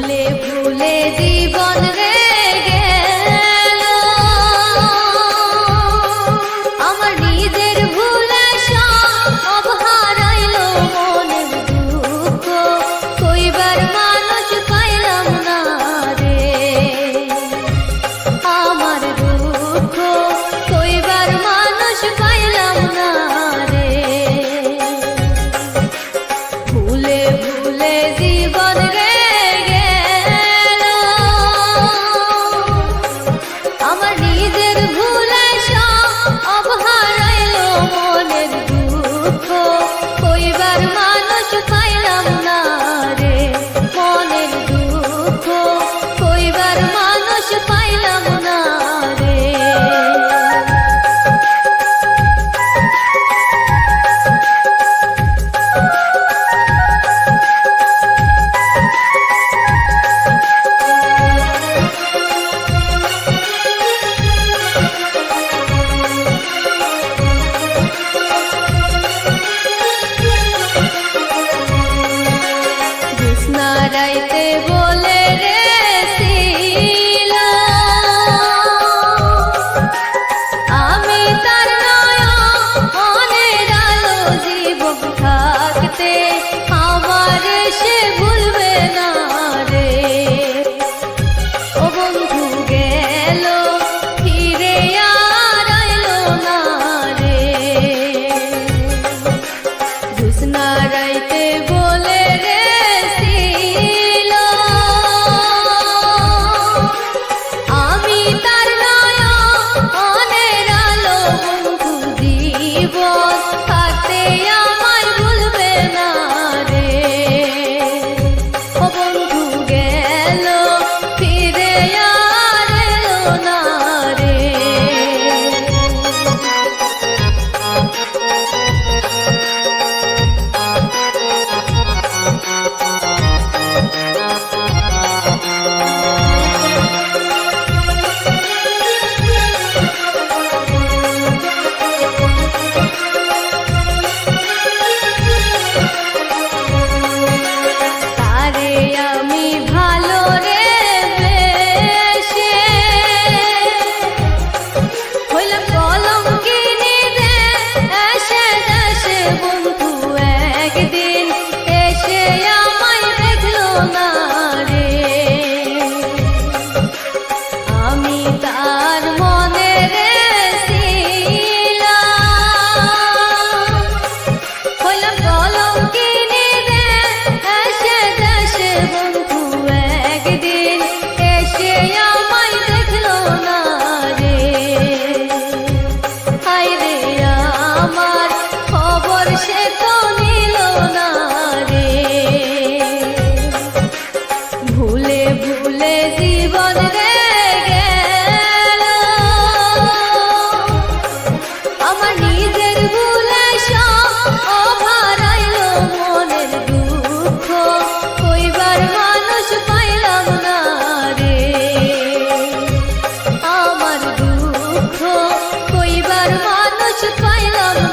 ভুলে ভুলে জীবন রে গেল। আমার নিজের ভুলে সব হারাইল মনের দুঃখ। কইবার মানুষ পাইলাম না রে। আমার দুঃখ কইবার মানুষ পাইলাম না রে। ভুলে ভুলে থাকতে কিছু পাইলাম